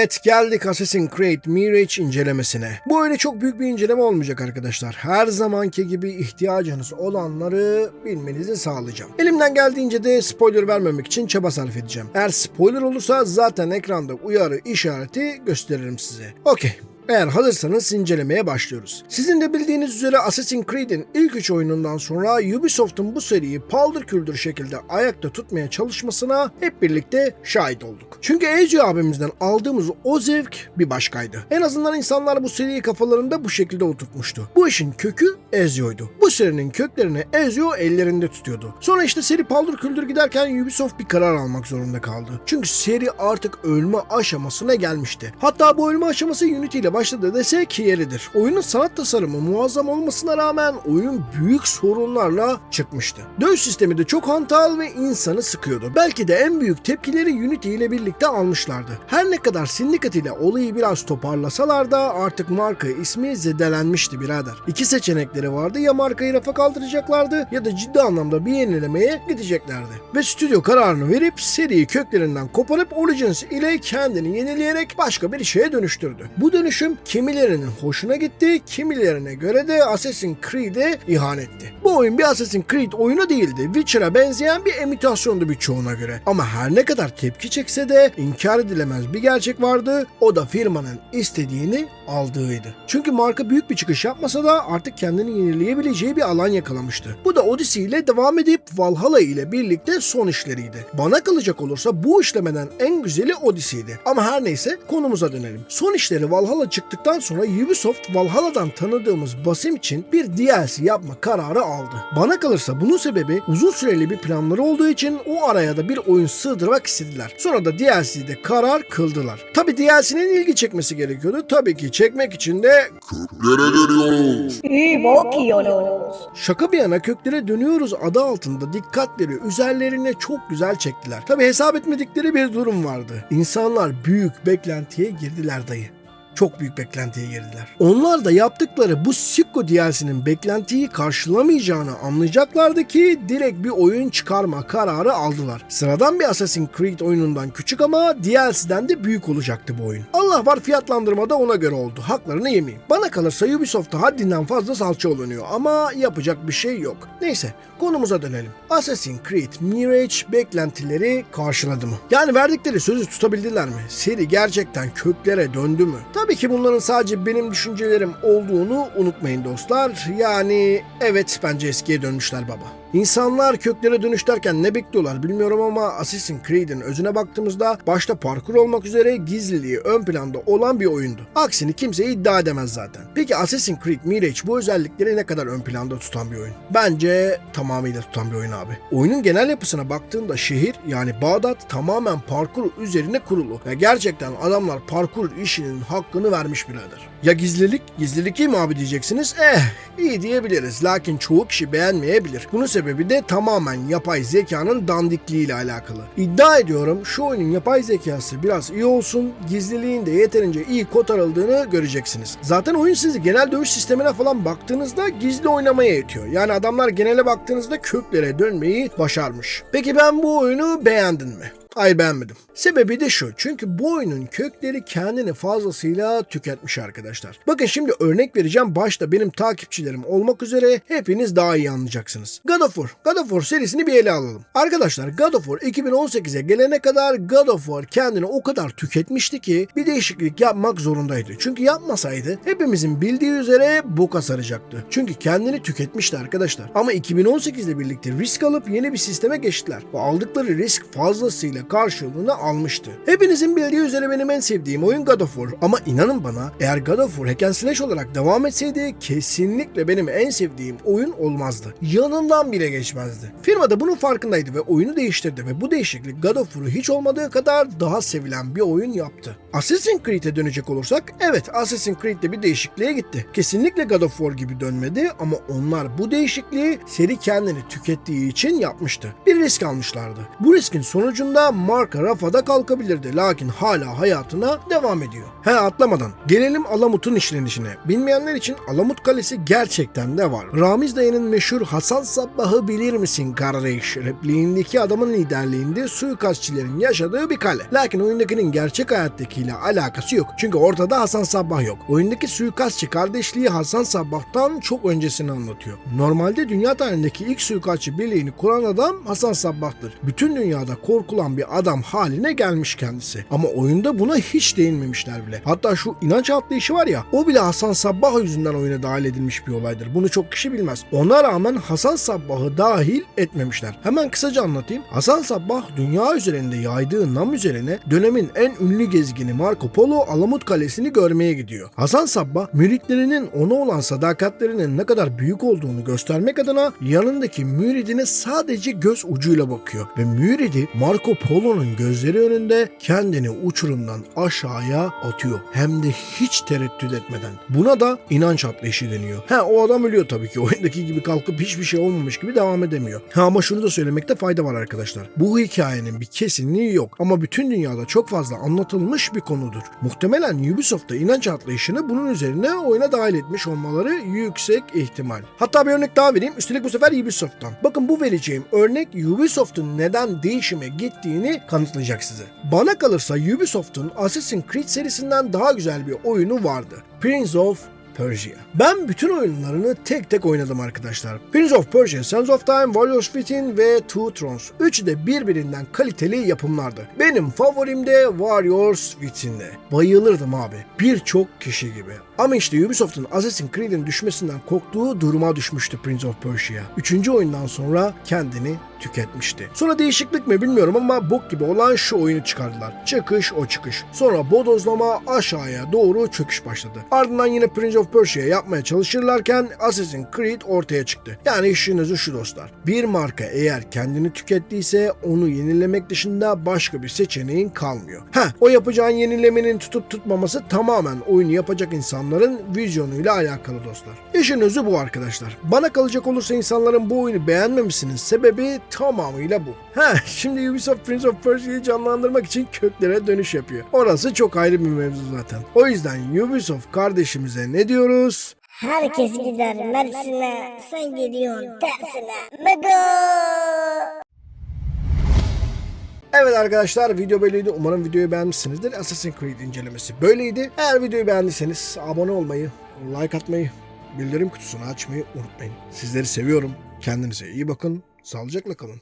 Evet geldik Assassin's Creed Mirage incelemesine. Bu öyle çok büyük bir inceleme olmayacak arkadaşlar. Her zamanki gibi ihtiyacınız olanları bilmenizi sağlayacağım. Elimden geldiğince de spoiler vermemek için çaba sarf edeceğim. Eğer spoiler olursa zaten ekranda uyarı işareti gösteririm size. Okey. Eğer hazırsanız incelemeye başlıyoruz. Sizin de bildiğiniz üzere Assassin's Creed'in ilk üç oyunundan sonra Ubisoft'un bu seriyi paldır küldür şekilde ayakta tutmaya çalışmasına hep birlikte şahit olduk. Çünkü Ezio abimizden aldığımız o zevk bir başkaydı. En azından insanlar bu seriyi kafalarında bu şekilde oturtmuştu. Bu işin kökü Ezio'ydu. Bu serinin köklerini Ezio ellerinde tutuyordu. Sonra işte seri paldır küldür giderken Ubisoft bir karar almak zorunda kaldı. Çünkü seri artık ölme aşamasına gelmişti. Hatta bu ölme aşaması Unity ile başladı desek yeridir. Oyunun sanat tasarımı muazzam olmasına rağmen oyun büyük sorunlarla çıkmıştı. Dövüş sistemi de çok hantal ve insanı sıkıyordu. Belki de en büyük tepkileri Unity ile birlikte almışlardı. Her ne kadar Syndicate ile olayı biraz toparlasalar da artık marka ismi zedelenmişti birader. İki seçenekleri vardı ya markayı rafa kaldıracaklardı ya da ciddi anlamda bir yenilemeye gideceklerdi. Ve stüdyo kararını verip seriyi köklerinden koparıp Origins ile kendini yenileyerek başka bir şeye dönüştürdü. Bu dönüşüm kimilerinin hoşuna gitti, kimilerine göre de Assassin's Creed'e ihanetti. Bu oyun bir Assassin's Creed oyunu değildi. Witcher'a benzeyen bir imitasyondu birçoğuna göre. Ama her ne kadar tepki çekse de inkar edilemez bir gerçek vardı. O da firmanın istediğini aldığıydı. Çünkü marka büyük bir çıkış yapmasa da artık kendini yenileyebileceği bir alan yakalamıştı. Bu da Odyssey ile devam edip Valhalla ile birlikte son işleriydi. Bana kalacak olursa bu işlemeden en güzeli Odyssey'di. Ama her neyse konumuza dönelim. Son işleri Valhalla çıktıktan sonra Ubisoft Valhalla'dan tanıdığımız Basim için bir DLC yapma kararı aldı. Bana kalırsa bunun sebebi uzun süreli bir planları olduğu için o araya da bir oyun sığdırmak istediler. Sonra da DLC'de karar kıldılar. Tabi DLC'nin ilgi çekmesi gerekiyordu. Tabii ki çekmek için de Nereye dönüyoruz? ü bakıyoruz. Şaka bir yana köklere dönüyoruz adı altında dikkatleri üzerlerine çok güzel çektiler. Tabi hesap etmedikleri bir durum vardı. İnsanlar büyük beklentiye girdiler dayı. Çok büyük beklentiye girdiler. Onlar da yaptıkları bu Sikko DLC'nin beklentiyi karşılamayacağını anlayacaklardı ki direkt bir oyun çıkarma kararı aldılar. Sıradan bir Assassin's Creed oyunundan küçük ama DLC'den de büyük olacaktı bu oyun. Allah var fiyatlandırma da ona göre oldu. Haklarını yemeyeyim. Bana kalırsa Ubisoft'a haddinden fazla salça olunuyor ama yapacak bir şey yok. Neyse konumuza dönelim. Assassin's Creed Mirage beklentileri karşıladı mı? Yani verdikleri sözü tutabildiler mi? Seri gerçekten köklere döndü mü? Tabii ki bunların sadece benim düşüncelerim olduğunu unutmayın dostlar. Yani evet bence eskiye dönmüşler baba. İnsanlar köklere dönüş derken ne bekliyorlar bilmiyorum ama Assassin's Creed'in özüne baktığımızda başta parkur olmak üzere gizliliği ön planda olan bir oyundu. Aksini kimse iddia edemez zaten. Peki Assassin's Creed Mirage bu özellikleri ne kadar ön planda tutan bir oyun? Bence tamamıyla tutan bir oyun abi. Oyunun genel yapısına baktığında şehir yani Bağdat tamamen parkur üzerine kurulu. Ve gerçekten adamlar parkur işinin hakkını vermiş birader. Ya gizlilik? Gizlilik iyi mi abi diyeceksiniz? Eh iyi diyebiliriz. Lakin çoğu kişi beğenmeyebilir. Bunun sebebi de tamamen yapay zekanın dandikliğiyle alakalı. İddia ediyorum şu oyunun yapay zekası biraz iyi olsun, gizliliğin de yeterince iyi kotarıldığını göreceksiniz. Zaten oyun sizi genel dövüş sistemine falan baktığınızda gizli oynamaya yetiyor. Yani adamlar genele baktığınızda köklere dönmeyi başarmış. Peki ben bu oyunu beğendin mi? Hayır beğenmedim. Sebebi de şu. Çünkü bu oyunun kökleri kendini fazlasıyla tüketmiş arkadaşlar. Bakın şimdi örnek vereceğim. Başta benim takipçilerim olmak üzere hepiniz daha iyi anlayacaksınız. God of War. God of War serisini bir ele alalım. Arkadaşlar God of War 2018'e gelene kadar God of War kendini o kadar tüketmişti ki bir değişiklik yapmak zorundaydı. Çünkü yapmasaydı hepimizin bildiği üzere boka saracaktı. Çünkü kendini tüketmişti arkadaşlar. Ama 2018 ile birlikte risk alıp yeni bir sisteme geçtiler. Ve aldıkları risk fazlasıyla karşılığını almıştı. Hepinizin bildiği üzere benim en sevdiğim oyun God of War. Ama inanın bana eğer God of War hack and slash olarak devam etseydi kesinlikle benim en sevdiğim oyun olmazdı. Yanından bile geçmezdi. Firma da bunun farkındaydı ve oyunu değiştirdi ve bu değişiklik God of War'u hiç olmadığı kadar daha sevilen bir oyun yaptı. Assassin's Creed'e dönecek olursak evet Assassin's Creed'de bir değişikliğe gitti. Kesinlikle God of War gibi dönmedi ama onlar bu değişikliği seri kendini tükettiği için yapmıştı. Bir risk almışlardı. Bu riskin sonucunda marka rafada kalkabilirdi. Lakin hala hayatına devam ediyor. He atlamadan. Gelelim Alamut'un işlenişine. Bilmeyenler için Alamut Kalesi gerçekten de var. Ramiz dayının meşhur Hasan Sabbah'ı bilir misin kardeş? Repliğindeki adamın liderliğinde suikastçilerin yaşadığı bir kale. Lakin oyundakinin gerçek hayattakiyle alakası yok. Çünkü ortada Hasan Sabbah yok. Oyundaki suikastçı kardeşliği Hasan Sabbah'tan çok öncesini anlatıyor. Normalde dünya tarihindeki ilk suikastçı birliğini kuran adam Hasan Sabbah'tır. Bütün dünyada korkulan bir adam haline gelmiş kendisi. Ama oyunda buna hiç değinmemişler bile. Hatta şu inanç atlayışı var ya o bile Hasan Sabbah yüzünden oyuna dahil edilmiş bir olaydır. Bunu çok kişi bilmez. Ona rağmen Hasan Sabbah'ı dahil etmemişler. Hemen kısaca anlatayım. Hasan Sabbah dünya üzerinde yaydığı nam üzerine dönemin en ünlü gezgini Marco Polo Alamut Kalesi'ni görmeye gidiyor. Hasan Sabbah müritlerinin ona olan sadakatlerinin ne kadar büyük olduğunu göstermek adına yanındaki müridine sadece göz ucuyla bakıyor ve müridi Marco Polo'nun gözleri önünde kendini uçurumdan aşağıya atıyor. Hem de hiç tereddüt etmeden. Buna da inanç atlayışı deniyor. Ha o adam ölüyor tabii ki. Oyundaki gibi kalkıp hiçbir şey olmamış gibi devam edemiyor. Ha ama şunu da söylemekte fayda var arkadaşlar. Bu hikayenin bir kesinliği yok ama bütün dünyada çok fazla anlatılmış bir konudur. Muhtemelen Ubisoft da inanç atlayışını bunun üzerine oyuna dahil etmiş olmaları yüksek ihtimal. Hatta bir örnek daha vereyim. Üstelik bu sefer Ubisoft'tan. Bakın bu vereceğim örnek Ubisoft'un neden değişime gittiğini kanıtlayacak size. Bana kalırsa Ubisoft'un Assassin's Creed serisinden daha güzel bir oyunu vardı. Prince of Persia. Ben bütün oyunlarını tek tek oynadım arkadaşlar. Prince of Persia, Sands of Time, Warriors Within ve Two Thrones. Üçü de birbirinden kaliteli yapımlardı. Benim favorim de Warriors Within'de. Bayılırdım abi. Birçok kişi gibi. Ama işte Ubisoft'un Assassin's Creed'in düşmesinden korktuğu duruma düşmüştü Prince of Persia. Üçüncü oyundan sonra kendini tüketmişti. Sonra değişiklik mi bilmiyorum ama bok gibi olan şu oyunu çıkardılar. Çıkış o çıkış. Sonra bodozlama aşağıya doğru çöküş başladı. Ardından yine Prince of Persia yapmaya çalışırlarken Assassin's Creed ortaya çıktı. Yani işin özü şu dostlar. Bir marka eğer kendini tükettiyse onu yenilemek dışında başka bir seçeneğin kalmıyor. Ha, o yapacağın yenilemenin tutup tutmaması tamamen oyunu yapacak insanların vizyonuyla alakalı dostlar. İşin özü bu arkadaşlar. Bana kalacak olursa insanların bu oyunu beğenmemesinin sebebi tamamıyla bu. Ha, şimdi Ubisoft Prince of Persia'yı canlandırmak için köklere dönüş yapıyor. Orası çok ayrı bir mevzu zaten. O yüzden Ubisoft kardeşimize ne diyoruz? Herkes gider Mersin'e, sen gidiyorsun tersine. Mega! Evet arkadaşlar video böyleydi. Umarım videoyu beğenmişsinizdir. Assassin's Creed incelemesi böyleydi. Eğer videoyu beğendiyseniz abone olmayı, like atmayı, bildirim kutusunu açmayı unutmayın. Sizleri seviyorum. Kendinize iyi bakın. Sağlıcakla kalın.